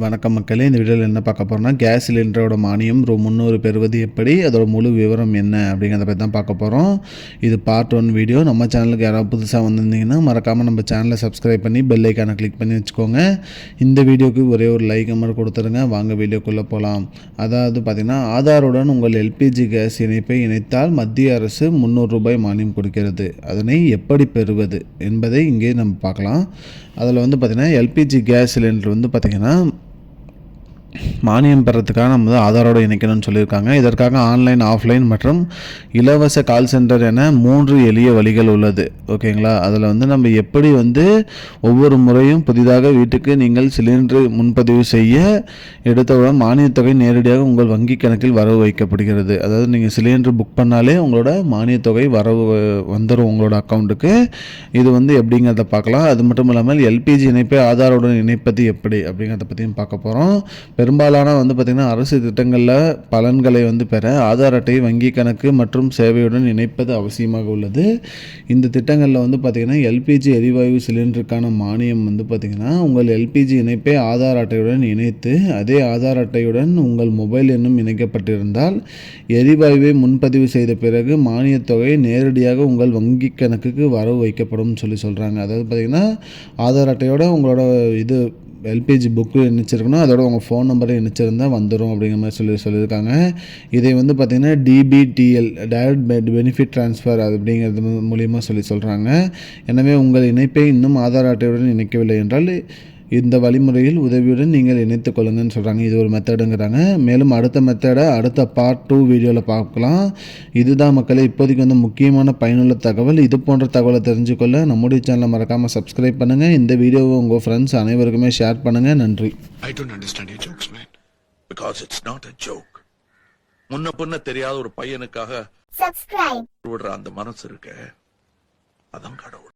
வணக்கம் மக்களே இந்த வீடியோவில் என்ன பார்க்க போகிறோம்னா கேஸ் சிலிண்டரோட மானியம் ரூ முந்நூறு பெறுவது எப்படி அதோட முழு விவரம் என்ன அப்படிங்கிறத பற்றி தான் பார்க்க போகிறோம் இது பார்ட் ஒன் வீடியோ நம்ம சேனலுக்கு யாராவது புதுசாக வந்திருந்தீங்கன்னா மறக்காமல் நம்ம சேனலை சப்ஸ்கிரைப் பண்ணி பெல் ஐக்கானை கிளிக் பண்ணி வச்சுக்கோங்க. இந்த வீடியோக்கு ஒரே ஒரு லைக் மட்டும் கொடுத்துருங்க. வாங்க வீடியோக்குள்ளே போகலாம் அதாவது பார்த்திங்கன்னா ஆதாருடன் உங்கள் எல்பிஜி கேஸ் இணைப்பை இணைத்தால் மத்திய அரசு முந்நூறு ரூபாய் மானியம் கொடுக்கிறது. அதனை எப்படி பெறுவது என்பதை இங்கே நம்ம பார்க்கலாம். அதில் வந்து பார்த்திங்கன்னா எல்பிஜி கேஸ் சிலிண்டர் வந்து பார்த்திங்கன்னா மானியம் பெறத்துக்காக நம்ம வந்து ஆதாரோடு இணைக்கணும்னு சொல்லியிருக்காங்க. இதற்காக ஆன்லைன் ஆஃப்லைன் மற்றும் இலவச கால் சென்டர் என மூன்று எளிய வழிகள் உள்ளது. ஓகேங்களா? அதில் வந்து நம்ம எப்படி வந்து ஒவ்வொரு முறையும் புதிதாக வீட்டுக்கு நீங்கள் சிலிண்டர் முன்பதிவு செய்ய எடுத்தவுடன் மானியத் தொகை நேரடியாக உங்கள் வங்கி கணக்கில் வரவு வைக்கப்படுகிறது. அதாவது நீங்கள் சிலிண்டர் புக் பண்ணாலே உங்களோட மானியத் தொகை வரவு வந்துடும் உங்களோட அக்கௌண்ட்டுக்கு இது வந்து எப்படிங்கிறத பார்க்கலாம். அது மட்டும் இல்லாமல் எல்பிஜி இணைப்பை ஆதாரோடு இணைப்பது எப்படி அப்படிங்கிறத பற்றியும் பார்க்க போகிறோம் பெரும்பாலான வந்து பார்த்திங்கன்னா அரசு திட்டங்களில் பலன்களை வந்து பெற ஆதார் அட்டை வங்கி கணக்கு மற்றும் சேவையுடன் இணைப்பது அவசியமாக உள்ளது. இந்த திட்டங்களில் வந்து பார்த்திங்கன்னா எல்பிஜி எரிவாயு சிலிண்டருக்கான மானியம் வந்து பார்த்திங்கன்னா உங்கள் எல்பிஜி இணைப்பை ஆதார் அட்டையுடன் இணைத்து அதே ஆதார் அட்டையுடன் உங்கள் மொபைல் எண்ணும் இணைக்கப்பட்டிருந்தால் எரிவாயுவை முன்பதிவு செய்த பிறகு மானியத் தொகை நேரடியாக உங்கள் வங்கி கணக்குக்கு வரவு வைக்கப்படும் சொல்லி சொல்கிறாங்க அதாவது பார்த்திங்கன்னா ஆதார் அட்டையோட உங்களோட இது எல்பிஜி புக்கு இணைச்சிருக்கணும். அதோட உங்கள் ஃபோன் நம்பரை இணைச்சிருந்தா வந்துடும் அப்படிங்கிற மாதிரி சொல்லி சொல்லியிருக்காங்க. இதை வந்து பார்த்திங்கன்னா டிபிடிஎல் டைரக்ட் பெனிஃபிட் ட்ரான்ஸ்ஃபர் அது அப்படிங்கிறது மூலியமாக சொல்லி சொல்கிறாங்க எனவே உங்கள் இணைப்பை இன்னும் ஆதார் அட்டையுடன் இணைக்கவில்லை என்றால் இந்த வழிமுறையில் உதவியுடன் நீங்கள் இணைத்துக் கொள்ளுங்கன்னு சொல்கிறாங்க இது ஒரு மெத்தடுங்கிறாங்க. மேலும் அடுத்த மெத்தடை அடுத்த பார்ட் டூ வீடியோவில் பார்க்கலாம். இதுதான் மக்களே இப்போதைக்கு வந்து முக்கியமான பயனுள்ள தகவல். இது போன்ற தகவலை தெரிஞ்சுக்கொள்ள நம்முடைய சேனலை மறக்காமல் சப்ஸ்கிரைப் பண்ணுங்கள் இந்த வீடியோவை உங்கள் ஃப்ரெண்ட்ஸ் அனைவருக்குமே ஷேர் பண்ணுங்கள் நன்றி. I don't understand your jokes, man. Because it's not a joke. முன்ன பின்ன தெரியாத ஒரு பையனுக்காக subscribe. விடுற அந்த மனசு இருக்க. அதான் கடவுள்.